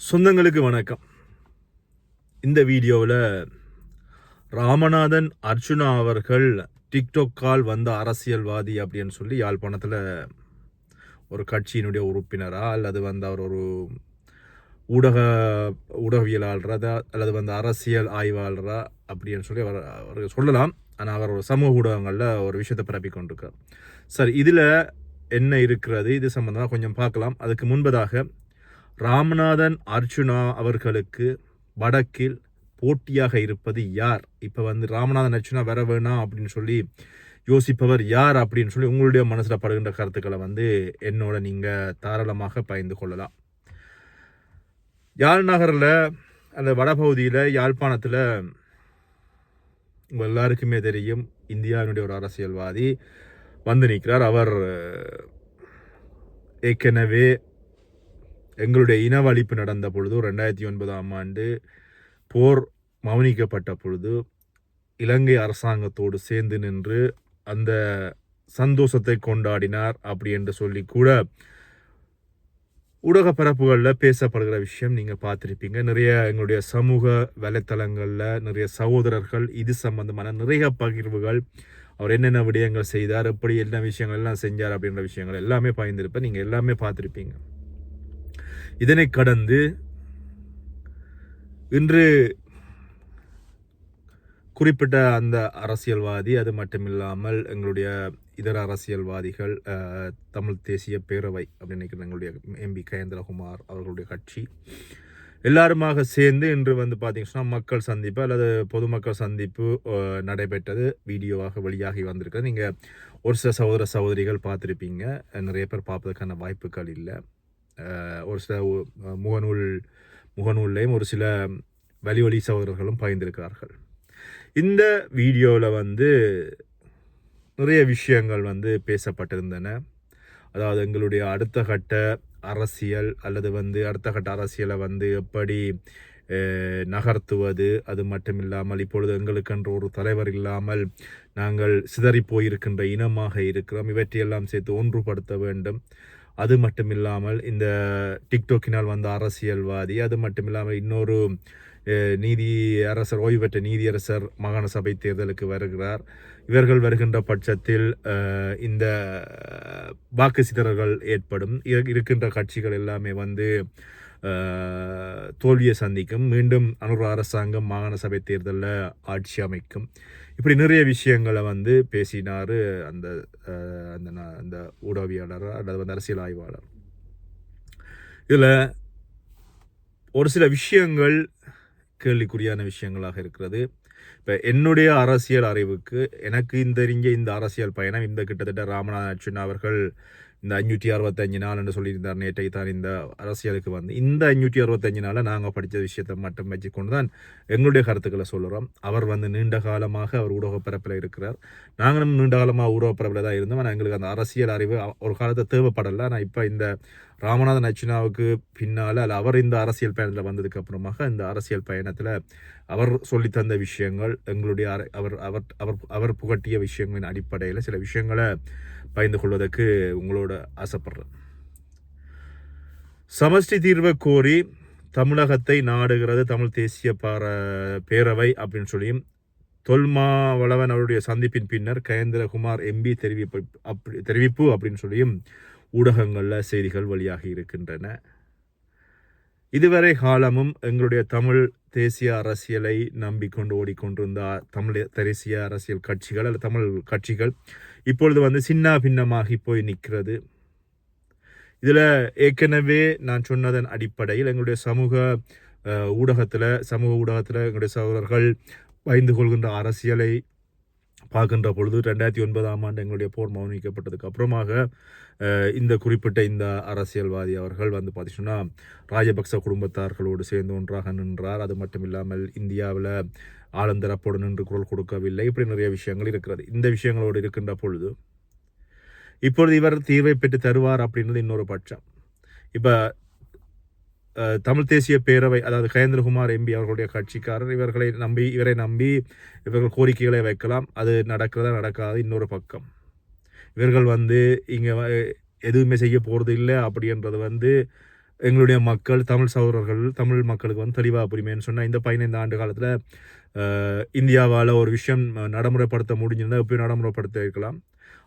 சொந்தங்களுக்கு வணக்கம். இந்த வீடியோவில் ராமநாதன் அர்ச்சுனா அவர்கள் டிக்டாக்கால் வந்த அரசியல்வாதி அப்படின்னு சொல்லி யாழ்ப்பாணத்தில் ஒரு கட்சியினுடைய உறுப்பினரா அல்லது வந்து அவர் ஒரு ஊடக ஊடகவியலாளராக அல்லது வந்து அரசியல் ஆய்வாளரா அப்படின்னு சொல்லி அவர் அவர் சொல்லலாம். ஆனால் அவர் ஒரு சமூக ஊடகங்களில் ஒரு விஷயத்தை பரப்பி கொண்டிருக்கார். சரி இதில் என்ன இருக்கிறது? இது சம்மந்தமாக கொஞ்சம் பார்க்கலாம். அதுக்கு முன்பதாக ராமநாதன் அர்ச்சுனா அவர்களுக்கு வடக்கில் போட்டியாக இருப்பது யார்? இப்போ வந்து ராமநாதன் அர்ச்சுனா வர வேணாம் அப்படின்னு சொல்லி யோசிப்பவர் யார் அப்படின்னு சொல்லி உங்களுடைய மனசில் படுகின்ற கருத்துக்களை வந்து என்னோட நீங்கள் தாராளமாக பயந்து கொள்ளலாம். யாழ் நகரில் அந்த வடபகுதியில் யாழ்ப்பாணத்தில் உங்கள் எல்லாருக்குமே தெரியும் இந்தியாவினுடைய ஒரு அரசியல்வாதி வந்து நிற்கிறார் அவர் ஏற்கனவே எங்களுடைய இனவழிப்பு நடந்த பொழுது ரெண்டாயிரத்தி ஒன்பதாம் ஆண்டு போர் மௌனிக்கப்பட்ட பொழுது இலங்கை அரசாங்கத்தோடு சேர்ந்து நின்று அந்த சந்தோஷத்தை கொண்டாடினார் அப்படி என்று சொல்லி கூட ஊடக பரப்புகளில் பேசப்படுகிற விஷயம் நீங்கள் பார்த்துருப்பீங்க. நிறைய எங்களுடைய சமூக வலைத்தளங்களில் நிறைய சகோதரர்கள் இது சம்பந்தமான நிறைய பகிர்வுகள் அவர் என்னென்ன விடயங்கள் செய்தார் எப்படி என்ன விஷயங்கள் எல்லாம் செஞ்சார் அப்படின்ற விஷயங்கள் எல்லாமே பயந்துருப்பேன் நீங்கள் எல்லாமே பார்த்துருப்பீங்க. இதனை கடந்து இன்று குறிப்பிட்ட அந்த அரசியல்வாதி அது மட்டுமில்லாமல் எங்களுடைய இதர அரசியல்வாதிகள் தமிழ் தேசிய பேரவை அப்படின்னு நினைக்கிறேன் எங்களுடைய எம்பி கயேந்திரகுமார் அவர்களுடைய கட்சி. எல்லாருமாக சேர்ந்து இன்று வந்து பார்த்தீங்கன்னா மக்கள் சந்திப்பு அல்லது பொதுமக்கள் சந்திப்பு நடைபெற்றது. வீடியோவாக வெளியாகி வந்திருக்கிறது. நீங்கள் ஒரு சில சகோதர சகோதரிகள் பார்த்துருப்பீங்க. நிறைய பேர் பார்ப்பதற்கான வாய்ப்புகள் இல்லை. ஒரு சில முகநூல் முகநூல்லையும் ஒரு சில வழி வழி சகோதரர்களும் பகிர்ந்திருக்கிறார்கள் இந்த வீடியோவில் வந்து நிறைய விஷயங்கள் வந்து பேசப்பட்டிருந்தன. அதாவது எங்களுடைய அடுத்த கட்ட அரசியல் அல்லது வந்து அடுத்த கட்ட அரசியலை வந்து எப்படி நகர்த்துவது அது மட்டும் இல்லாமல் இப்பொழுது எங்களுக்கென்று ஒரு தலைவர் இல்லாமல் நாங்கள் சிதறி போயிருக்கின்ற இனமாக இருக்கிறோம். இவற்றையெல்லாம் சேர்த்து ஒன்றுபடுத்த வேண்டும். அது மட்டும் இல்லாமல் இந்த டிக்டோக்கினால் வந்த அரசியல்வாதி அது மட்டும் இல்லாமல் இன்னொரு நீதி அரசர் ஓய்வு பெற்ற நீதியரசர் மாகாண சபை தேர்தலுக்கு வருகிறார். இவர்கள் வருகின்ற பட்சத்தில் இந்த வாக்கு சிதறல்கள் ஏற்படும். இருக்கின்ற கட்சிகள் எல்லாமே வந்து தோல்வியை சந்திக்கும். மீண்டும் அனுர அரசாங்கம் மாகாண சபை தேர்தலில் ஆட்சி அமைக்கும். இப்படி நிறைய விஷயங்களை வந்து பேசினார் அந்த அந்த அந்த ஊடகவியாளர் அல்லது வந்து அரசியல் ஆய்வாளர். இதில் ஒரு சில விஷயங்கள் கேள்விக்குறியான விஷயங்களாக இருக்கிறது. இப்போ என்னுடைய அரசியல் அறிவுக்கு எனக்கு இந்த தெரிஞ்ச இந்த அரசியல் பயணம் இந்த கிட்டத்தட்ட ராமநாதன் அர்ச்சுனா அவர்கள் இந்த அஞ்சூற்றி அறுபத்தஞ்சு நாள் என்று சொல்லியிருந்தார் நேற்றை தான் இந்த அரசியலுக்கு வந்து. இந்த அஞ்சூற்றி அறுபத்தஞ்சு நாளில் நாங்கள் படித்த விஷயத்தை மட்டும் வச்சுக்கொண்டு தான் எங்களுடைய கருத்துக்களை சொல்கிறோம் அவர் வந்து நீண்ட காலமாக அவர் ஊடகப்பரப்பில் இருக்கிறார். நாங்களும் நீண்ட காலமாக ஊடகப்பரப்பில் தான் இருந்தோம். ஆனால் எங்களுக்கு அந்த அரசியல் அறிவு ஒரு காலத்தை தேவைப்படலை. ஆனால் இப்போ இந்த ராமநாதன் அர்ச்சுனாவுக்கு பின்னால் அல்ல அவர் இந்த அரசியல் பயணத்தில் வந்ததுக்கு அப்புறமாக இந்த அரசியல் பயணத்தில் அவர் சொல்லித் தந்த விஷயங்கள் எங்களுடைய அர- அவர் அவர் அவர் அவர் புகட்டிய விஷயங்களின் அடிப்படையில் சில விஷயங்களை பகிர்ந்து கொள்வதற்கு உங்களோட ஆசைப்படுறேன். சமஷ்டி தீர்வை கோரி தமிழகத்தை நாடுகிறது தமிழ் தேசிய பார பேரவை அப்படின்னு சொல்லியும் தொல்மாவளவன் அவருடைய சந்திப்பின் பின்னர் கயேந்திரகுமார் எம்பி தெரிவிப்பு அப்படி தெரிவிப்பு அப்படின்னு சொல்லியும் ஊடகங்களில் செய்திகள் வெளியாகி இருக்கின்றன. இதுவரை காலமும் எங்களுடைய தமிழ் தேசிய அரசியலை நம்பிக்கொண்டு ஓடிக்கொண்டிருந்த தமிழ் தேசிய அரசியல் கட்சிகள் அல்லது தமிழ் கட்சிகள் இப்பொழுது வந்து சின்ன பின்னமாகி போய் நிற்கிறது. இதில் ஏற்கனவே நான் சொன்னதன் அடிப்படையில் எங்களுடைய சமூக ஊடகத்தில் சமூக ஊடகத்தில் எங்களுடைய சகோதரர்கள் பயந்து கொள்கின்ற அரசியலை பார்க்கின்ற பொழுது ரெண்டாயிரத்தி ஒன்பதாம் ஆண்டு எங்களுடைய போர் மௌனிக்கப்பட்டதுக்கு அப்புறமாக இந்த குறிப்பிட்ட இந்த அரசியல்வாதி அவர்கள் வந்து பார்த்திங்கன்னா ராஜபக்ச குடும்பத்தார்களோடு சேர்ந்து ஒன்றாக நின்றார். அது மட்டும் இல்லாமல் இந்தியாவில் ஆளுந்தரப்போடு நின்று குரல் கொடுக்கவில்லை. இப்படி நிறைய விஷயங்கள் இருக்கிறது. இந்த விஷயங்களோடு இருக்கின்ற பொழுது இப்பொழுது இவர் தீர்வை பெற்று தருவார் அப்படின்றது இன்னொரு பட்சம். இப்போ தமிழ் தேசிய பேரவை அதாவது கயேந்திரகுமார் எம்பி அவர்களுடைய கட்சிக்காரர் இவர்களை நம்பி இவரை நம்பி இவர்கள் கோரிக்கைகளை வைக்கலாம். அது நடக்கிறதா நடக்காது இன்னொரு பக்கம். இவர்கள் வந்து இங்கே எதுவுமே செய்ய போகிறது இல்லை அப்படின்றது வந்து எங்களுடைய மக்கள் தமிழ் சகோதரர்கள் தமிழ் மக்களுக்கு வந்து தெளிவாக புரியுமேன்னு சொன்னால் இந்த பதினைந்து ஆண்டு காலத்தில் இந்தியாவால் ஒரு விஷயம் நடைமுறைப்படுத்த முடிஞ்சிருந்தால் எப்பயும் நடைமுறைப்படுத்த இருக்கலாம்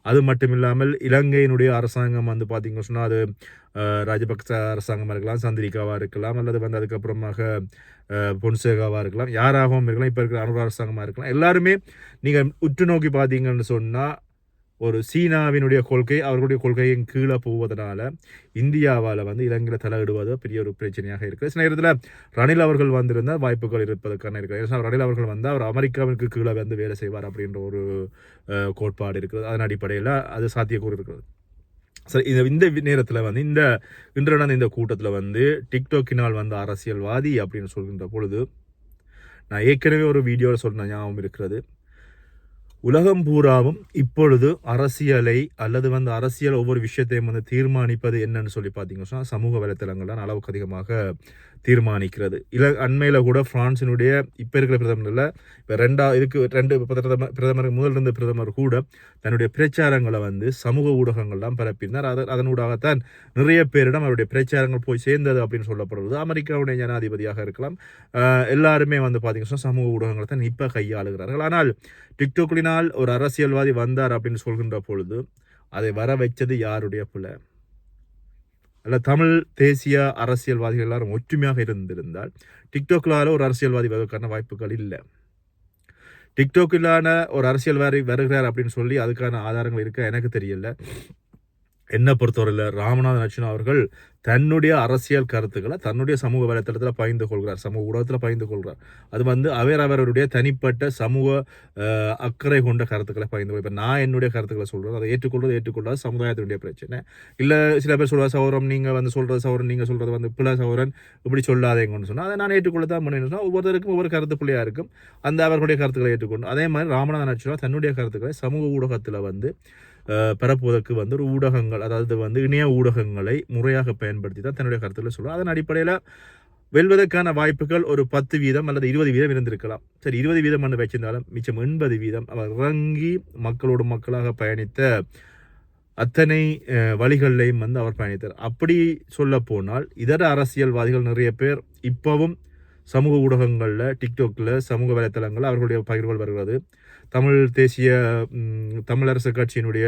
அது மட்டும் இல்லாமல் இலங்கையினுடைய அரசாங்கம் வந்து பார்த்திங்க சொன்னால் அது ராஜபக்ச அரசாங்கமாக இருக்கலாம் சந்திரிகாவாக இருக்கலாம் அல்லது வந்து அதுக்கப்புறமாக பொன்சேகாவாக இருக்கலாம் யாராகவும் இருக்கலாம் இப்போ இருக்கிற அனுர அரசாங்கமாக இருக்கலாம். எல்லாருமே நீங்கள் உற்று நோக்கி பார்த்தீங்கன்னு சொன்னால் ஒரு சீனாவினுடைய கொள்கை அவர்களுடைய கொள்கையின் கீழே போவதனால இந்தியாவால் வந்து இலங்கையில் தலையிடுவது பெரிய ஒரு பிரச்சனையாக இருக்குது. சில நேரத்தில் ரணில் அவர்கள் வந்திருந்தால் வாய்ப்புகள் இருப்பதற்கான இருக்குது. ஏன்னா ரணில் அவர்கள் வந்து அவர் அமெரிக்காவிற்கு கீழே வந்து வேலை செய்வார் அப்படின்ற ஒரு கோட்பாடு இருக்கிறது அதன் அடிப்படையில் அது சாத்தியக்கூறு இருக்கிறது சரி இந்த இந்த நேரத்தில் வந்து இந்த இன்று நடந்த இந்த கூட்டத்தில் வந்து டிக்டாக்கினால் வந்த அரசியல்வாதி அப்படின்னு சொல்கின்ற பொழுது நான் ஏற்கனவே ஒரு வீடியோவில் சொன்ன ஞாபகம் இருக்கிறது. உலகம் பூராவும் இப்பொழுது அரசியலை அல்லது வந்து அரசியல் ஒவ்வொரு விஷயத்தையும் வந்து தீர்மானிப்பது என்னன்னு சொல்லி பார்த்தீங்கன்னா சமூக வலைத்தளங்கள் தான் அளவுக்கு அதிகமாக தீர்மானிக்கிறது. இல அண்மையில் கூட ஃப்ரான்ஸினுடைய இப்போ இருக்கிற பிரதமர் இல்லை இப்போ ரெண்டா இதுக்கு ரெண்டு பிரதமர் பிரதமர் முதல் இருந்த பிரதமர் கூட தன்னுடைய பிரச்சாரங்களை வந்து சமூக ஊடகங்கள்லாம் பரப்பினார். அதன் அதனூடாகத்தான் நிறைய பேரிடம் அவருடைய பிரச்சாரங்கள் போய் சேர்ந்தது அப்படின்னு சொல்லப்படுறது அமெரிக்காவுடைய ஜனாதிபதியாக இருக்கலாம். எல்லாருமே வந்து பார்த்தீங்கன்னா சமூக ஊடகங்களை தான் இப்போ கையாளுகிறார்கள். ஆனால் டிக்டாக்லினால் ஒரு அரசியல்வாதி வந்தார் அப்படின்னு சொல்கின்ற பொழுது அதை வர வச்சது யாருடைய பிள்ளை அல்ல தமிழ் தேசிய அரசியல்வாதிகள் எல்லாரும் ஒற்றுமையாக இருந்திருந்தால் டிக்டாக்லால ஒரு அரசியல்வாதி வருவதற்கான வாய்ப்புகள் இல்லை. டிக்டாக்கிலான ஒரு அரசியல்வாதி வருகிறார் அப்படின்னு சொல்லி அதுக்கான ஆதாரங்கள் இருக்க எனக்கு தெரியல. என்னை பொறுத்தவரையில் ராமநாத நச்சினா அவர்கள் தன்னுடைய அரசியல் கருத்துக்களை தன்னுடைய சமூக வலைத்தளத்தில் பகிர்ந்து கொள்கிறார் சமூக ஊடகத்தில் பகிர்ந்து கொள்கிறார். அது வந்து அவர் அவருடைய தனிப்பட்ட சமூக அக்கறை கொண்ட கருத்துக்களை பகிர்ந்து கொள் இப்போ நான் என்னுடைய கருத்துக்களை சொல்கிறேன் அதை ஏற்றுக்கொள்வது ஏற்றுக்கொள்ளாது சமுதாயத்தினுடைய பிரச்சனை. இல்லை சில பேர் சொல்கிற சௌரம் நீங்கள் வந்து சொல்கிற சௌரன் நீங்கள் சொல்கிறது வந்து பிள சௌரன் இப்படி சொல்லாதேங்கன்னு சொன்னால் அதை நான் ஏற்றுக்கொள்ள தான் பண்ணேன்னு சொன்னால் ஒவ்வொருத்தருக்கும் ஒவ்வொரு கருத்து பிள்ளையாக இருக்கும். அந்த அவர்களுடைய கருத்துக்களை ஏற்றுக்கொண்டு அதே மாதிரி ராமநாதன் அர்ச்சனா தன்னுடைய கருத்துக்களை சமூக ஊடகத்தில் வந்து பரப்புவதற்கு வந்து ஒரு ஊடகங்கள் அதாவது வந்து இணைய ஊடகங்களை முறையாக பயன்படுத்தி தான் தன்னுடைய கருத்துக்களை சொல்கிறார் அதன் அடிப்படையில் வெல்வதற்கான வாய்ப்புகள் ஒரு பத்து வீதம் அல்லது இருபது வீதம் இருந்திருக்கலாம். சரி இருபது வீதம் என்று வச்சிருந்தாலும் மிச்சம் எண்பது வீதம் அவர் இறங்கி மக்களோடு மக்களாக பயணித்த அத்தனை வழிகளிலையும் வந்து அவர் பயணித்தார். அப்படி சொல்ல போனால் இதர அரசியல்வாதிகள் நிறைய பேர் இப்போவும் சமூக ஊடகங்களில் டிக்டாக்ல சமூக வலைத்தளங்களில் அவர்களுடைய பகிர்வுகள் வருகிறது. தமிழ் தேசிய தமிழரசு கட்சியினுடைய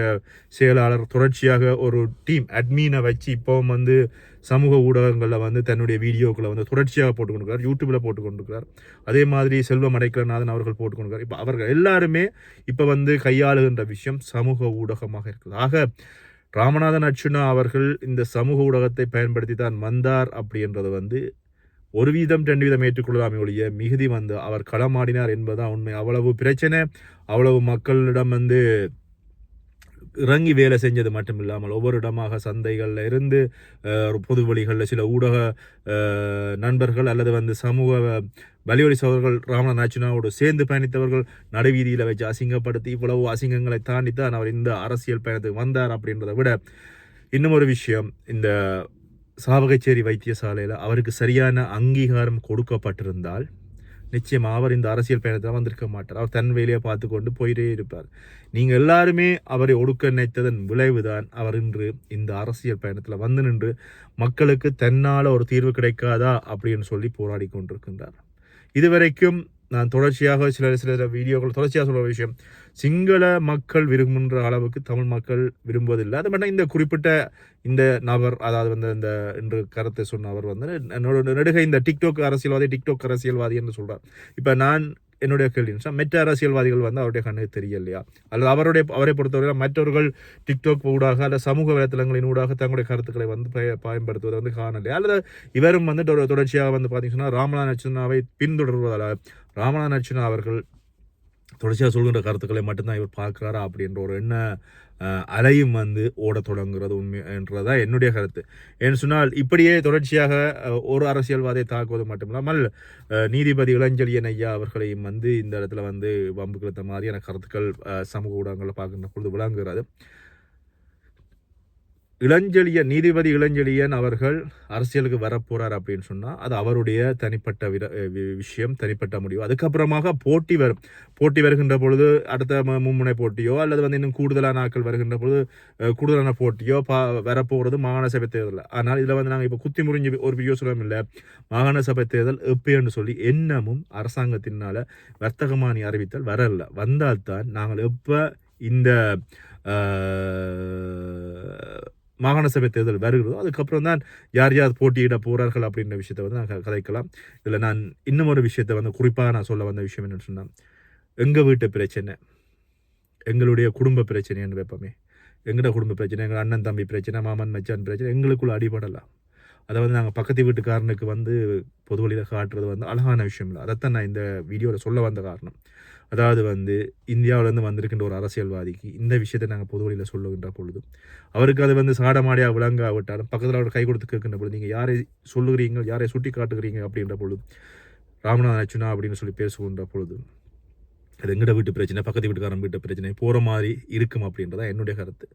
செயலாளர் தொடர்ச்சியாக ஒரு டீம் அட்மீனை வச்சு இப்போவும் வந்து சமூக ஊடகங்களில் வந்து தன்னுடைய வீடியோக்களை வந்து தொடர்ச்சியாக போட்டுக்கொண்டு கொண்டிருக்கிறார் யூடியூப்பில் போட்டு அதே மாதிரி செல்வம் அடைக்கலநாதன் அவர்கள் போட்டுக்கொண்டு இப்போ அவர்கள் எல்லாருமே இப்போ வந்து கையாளுகின்ற விஷயம் சமூக ஊடகமாக இருக்குது. ஆக ராமநாதன் அர்ச்சுனா அவர்கள் இந்த சமூக ஊடகத்தை பயன்படுத்தி தான் வந்தார் அப்படின்றது வந்து ஒரு வீதம் ரெண்டு வீதம் ஏற்றுக்கொள்ளலாமே ஒழிய மிகுதி வந்து அவர் களமாடினார் என்பதுதான் உண்மை. அவ்வளவு பிரச்சனை அவ்வளவு மக்களிடம் வந்து இறங்கி வேலை செஞ்சது மட்டும் இல்லாமல் ஒவ்வொரு இடமாக சந்தைகளில் இருந்து பொது வழிகளில் சில ஊடக நண்பர்கள் அல்லது வந்து சமூக வலியொலி சோழர்கள் ராமநாத் நாச்சினாவோடு சேர்ந்து பயணித்தவர்கள் நடுவீதியில் வச்சு அசிங்கப்படுத்தி இவ்வளவு அசிங்கங்களை தாண்டி தான் அவர் இந்த அரசியல் பயணத்துக்கு வந்தார் அப்படின்றத விட இன்னும் ஒரு விஷயம் இந்த சாவகச்சேரி வைத்தியசாலையில் அவருக்கு சரியான அங்கீகாரம் கொடுக்கப்பட்டிருந்தால் நிச்சயமாக அவர் இந்த அரசியல் பயணத்தில் வந்திருக்க மாட்டார். அவர் தன் வேலையை பார்த்து கொண்டு போயிட்டே இருப்பார். நீங்கள் எல்லாருமே அவரை ஒடுக்க நினைத்ததன் விளைவுதான் அவர் இன்று இந்த அரசியல் பயணத்தில் வந்து நின்று மக்களுக்கு தன்னால் ஒரு தீர்வு கிடைக்காதா அப்படின்னு சொல்லி போராடி கொண்டிருக்கின்றார். இதுவரைக்கும் நான் தொடர்ச்சியாக சில சில வீடியோக்கள் தொடர்ச்சியாக சொல்கிற விஷயம். சிங்கள மக்கள் விரும்புகின்ற அளவுக்கு தமிழ் மக்கள் விரும்புவதில்லை. அது மட்டும் இந்த குறிப்பிட்ட இந்த நபர் அதாவது வந்து இந்த என்று கருத்தை சொன்ன அவர் வந்து என்னோட இந்த டிக்டாக் அரசியல்வாதி டிக்டாக் அரசியல்வாதி என்று சொல்கிறார் இப்போ நான் என்னுடைய கேள்வி சொன்னால் மற்ற அரசியல்வாதிகள் வந்து அவருடைய கண்ணுக்கு தெரியலையா? அல்லது அவருடைய அவரை பொறுத்தவரை மற்றவர்கள் டிக்டாக் ஊடாக அல்லது சமூக வலைத்தளங்களின் ஊடாக தங்களுடைய கருத்துக்களை வந்து பய பயன்படுத்துவதை வந்து காணலையா? அல்லது இவரும் வந்து தொடர்ச்சியாக வந்து பார்த்தீங்கன்னா ராமலா நச்சுனாவை பின்தொடர்வதால் ராமநாதன் நச்சுனா அவர்கள் தொடர்ச்சியாக சொல்கின்ற கருத்துக்களை மட்டும்தான் இவர் பார்க்குறாரா அப்படின்ற ஒரு எண்ண அலையும் வந்து ஓடத் தொடங்குறது உண்மை என்றதா என்னுடைய கருத்து. ஏன்னு சொன்னால் இப்படியே தொடர்ச்சியாக ஒரு அரசியல்வாதை தாக்குவது மட்டுமில்லாமல் நீதிபதி இளஞ்செழியன் ஐயா அவர்களையும் வந்து இந்த இடத்துல வந்து வம்பு கிழத்த மாதிரியான கருத்துக்கள் சமூக ஊடகங்களில் பார்க்கின்ற பொழுது விளங்குகிறது. இளஞ்செழியன் நீதிபதி இளஞ்செழியன் அவர்கள் அரசியலுக்கு வரப்போகிறார் அப்படின்னு சொன்னால் அது அவருடைய தனிப்பட்ட விர வி- விஷயம் தனிப்பட்ட முடிவு. அதுக்கப்புறமாக போட்டி வரும். போட்டி வருகின்ற பொழுது அடுத்த மும்முனை போட்டியோ அல்லது வந்து இன்னும் கூடுதலான நாட்கள் வருகின்ற பொழுது கூடுதலான போட்டியோ பா வரப்போகிறது மாகாண சபை தேர்தல். ஆனால் இதில் வந்து நாங்கள் இப்போ குத்தி முறிஞ்சு ஒரு யோசனம் இல்லை. மாகாண சபை தேர்தல் எப்போன்னு சொல்லி என்னமும் அரசாங்கத்தினால் வர்த்தகமானி அறிவித்தல் வரல. வந்தால்தான் நாங்கள் எப்போ இந்த மாகாண சபை தேர்தல் வருகிறதோ அதுக்கப்புறம் தான் யார் யார் போட்டியிட போகிறார்கள் அப்படின்ற விஷயத்தை வந்து நாங்கள் கதைக்கலாம். இதில் நான் இன்னும் ஒரு விஷயத்தை வந்து குறிப்பாக நான் சொல்ல வந்த விஷயம் என்னன்னு சொன்னால் எங்கள் வீட்டு பிரச்சனை எங்களுடைய குடும்ப பிரச்சனைன்னு வைப்போமே. எங்களோட குடும்ப பிரச்சனை எங்கள் அண்ணன் தம்பி பிரச்சனை மாமன் மச்சான் பிரச்சனை எங்களுக்குள்ள அடிபடலாம். அதை வந்து நாங்கள் பக்கத்து வீட்டுக்காரனுக்கு வந்து பொது வழியில் காட்டுறது வந்து அழகான விஷயம் இல்லை. அதைத்தான் நான் இந்த வீடியோவில் சொல்ல வந்த காரணம். அதாவது வந்து இந்தியாவிலேருந்து வந்திருக்கின்ற ஒரு அரசியல்வாதிக்கு இந்த விஷயத்தை நாங்கள் பொது வழியில் சொல்லுகின்ற பொழுது அவருக்கு அது வந்து சாடமாடியாக விளங்காவிட்டாலும் பக்கத்தில் அவர் கை கொடுத்து கேட்கின்ற பொழுது நீங்கள் யாரை சொல்லுகிறீங்க யாரை சுட்டி காட்டுகிறீங்க? அப்படின்ற பொழுது ராமநாதன் அச்சுனா அப்படின்னு சொல்லி பேசுகின்ற பொழுது அது எங்கட வீட்டு பிரச்சனை? பக்கத்து வீட்டுக்காரன் வீட்டு பிரச்சனை? போகிற மாதிரி இருக்கும் அப்படின்றதான் என்னுடைய கருத்து.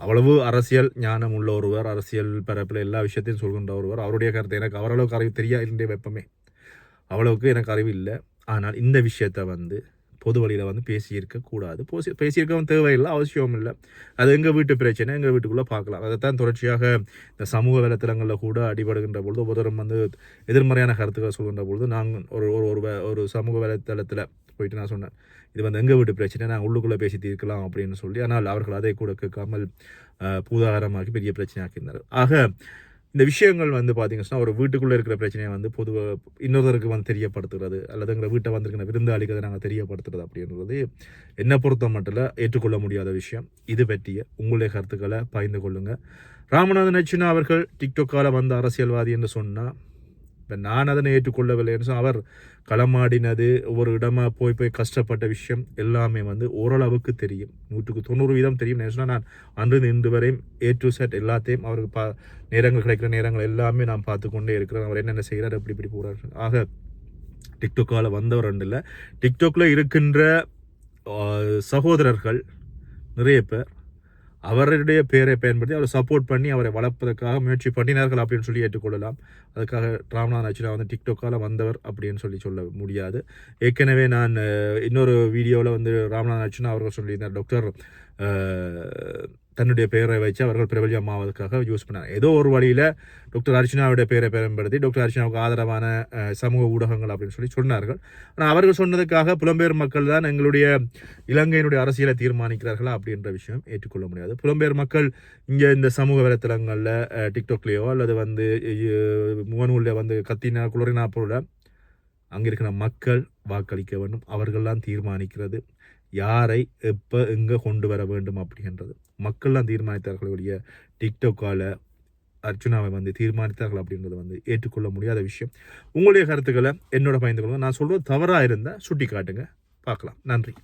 அவ்வளவு அரசியல் ஞானம் உள்ள ஒருவர் அரசியல் பரப்பில் எல்லா விஷயத்தையும் சொல்கின்ற ஒருவர் அவருடைய கருத்து எனக்கு அவரளவுக்கு அறிவு தெரியாது வெப்பமே. அவ்வளவுக்கு எனக்கு அறிவு இல்லை. ஆனால் இந்த விஷயத்தை வந்து பொது வழியில் வந்து பேசியிருக்க கூடாது. போசி பேசியிருக்கவும் தேவையில்லை அவசியம் இல்லை. அது எங்கள் வீட்டு பிரச்சனை எங்கள் வீட்டுக்குள்ளே பார்க்கலாம். அதைத்தான் தொடர்ச்சியாக இந்த சமூக வலைத்தளங்களில் கூட அடிபடுகின்ற பொழுது ஒவ்வொருத்தரும் வந்து எதிர்மறையான கருத்துக்களை சொல்கின்ற பொழுது நாங்கள் ஒரு ஒரு ஒரு ஒரு சமூக வலைத்தளத்தில் போயிட்டு நான் சொன்னேன் இது வந்து எங்கள் வீட்டு பிரச்சனை நான் உள்ளுக்குள்ளே பேசி தீர்க்கலாம் அப்படின்னு சொல்லி. ஆனால் அவர்கள் அதை கூட கேட்காமல் அஹ், பூதாகரமாக்கி பெரிய பிரச்சனையாக்கியிருந்தார் ஆக இந்த விஷயங்கள் வந்து பார்த்தீங்கன்னா ஒரு வீட்டுக்குள்ளே இருக்கிற பிரச்சனையை வந்து பொதுவாக இன்னொருத்தருக்கு வந்து தெரியப்படுத்துகிறது அல்லது எங்களை வீட்டை வந்திருக்கிற விருந்தாளிக்கு அதை நாங்கள் தெரியப்படுத்துறது அப்படின்றது என்னை பொறுத்த மட்டும் ஏற்றுக்கொள்ள முடியாத விஷயம். இது பற்றிய உங்களுடைய கருத்துக்களை பகிர்ந்து கொள்ளுங்கள் ராமநாதன் அச்சுனா அவர்கள் டிக்டோக்கால் வந்த அரசியல்வாதி என்று சொன்னால் இப்போ நான் அதனை ஏற்றுக்கொள்ளவில்லை என்று அவர் களமாடினது ஒவ்வொரு இடமா போய் போய் கஷ்டப்பட்ட விஷயம் எல்லாமே வந்து ஓரளவுக்கு தெரியும். நூற்றுக்கு தொண்ணூறு வீதம் தெரியும் நான் நான் அன்று இன்று வரையும் ஏ டு செட் எல்லாத்தையும் அவருக்கு பா நேரங்கள் கிடைக்கிற நேரங்கள் எல்லாமே நான் பார்த்து கொண்டே இருக்கிறேன். அவர் என்னென்ன செய்கிறார் எப்படி இப்படி போகிறார் ஆக டிக்டோக்கால் வந்தவர் ரெண்டு இல்லை. டிக்டாக்ல இருக்கின்ற சகோதரர்கள் நிறைய பேர் அவருடைய பேரை பயன்படுத்தி அவரை சப்போர்ட் பண்ணி அவரை வளர்ப்பதற்காக முயற்சி பண்ணினார்கள் அப்படின்னு சொல்லி ஏற்றுக்கொள்ளலாம். அதுக்காக ராம்நாத் அச்சுனா வந்து டிக்டாக்கால் வந்தவர் அப்படின்னு சொல்லி சொல்ல முடியாது. ஏற்கனவே நான் இன்னொரு வீடியோவில் வந்து ராம்நாத் அச்சுனா அவர்கள் சொல்லியிருந்தார். டாக்டர் தன்னுடைய பெயரை வச்சு அவர்கள் பிரபலியமாவதற்காக யூஸ் பண்ணார் ஏதோ ஒரு வழியில் டாக்டர் அர்ச்சனாவுடைய பெயரை பயன்படுத்தி டாக்டர் அர்ச்சனாவுக்கு ஆதரவான சமூக ஊடகங்கள் அப்படின்னு சொல்லி சொன்னார்கள். ஆனால் அவர்கள் சொன்னதுக்காக புலம்பெயர் மக்கள் தான் எங்களுடைய இலங்கையினுடைய அரசியலை தீர்மானிக்கிறார்களா அப்படின்ற விஷயம் ஏற்றுக்கொள்ள முடியாது. புலம்பெயர் மக்கள் இங்கே இந்த சமூக வலைத்தளங்களில் டிக்டாக்லேயோ அல்லது வந்து முகநூலில் வந்து கத்தினா குளறினா போல அங்கே இருக்கிற மக்கள் வாக்களிக்க வேண்டும். அவர்கள்லாம் தீர்மானிக்கிறது. யாரை எப்போ எங்கே கொண்டு வர வேண்டும் அப்படின்றது. மக்கள்லாம் தீர்மானித்தார்களுடைய டிக்டாக்கால அர்ச்சுனாவை வந்து தீர்மானித்தார்கள் அப்படின்றது வந்து ஏற்றுக்கொள்ள முடியாத விஷயம். உங்களுடைய கருத்துக்களை என்னோட பயந்து கொள்ளுங்க நான் சொல்கிறது தவறாக இருந்தால் சுட்டி காட்டுங்க பார்க்கலாம். நன்றி.